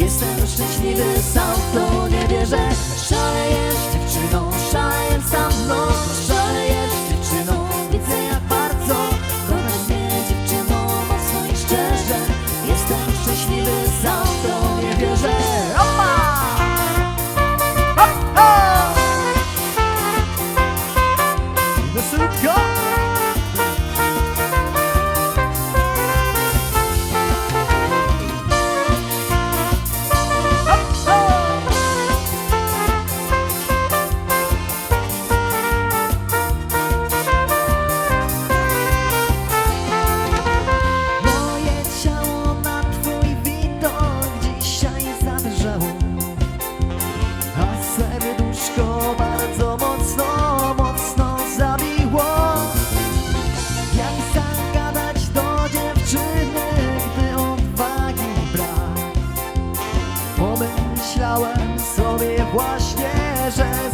Jestem szczęśliwy sam, w to nie wierzę. Szalejesz dziewczyną, szaleję sam w noc Szalejesz dziewczyną, widzę jak bardzo Kochasz mnie dziewczyno, mocno i szczerze. Jestem szczęśliwy sam, w to nie wierzę. Myślałem sobie właśnie, że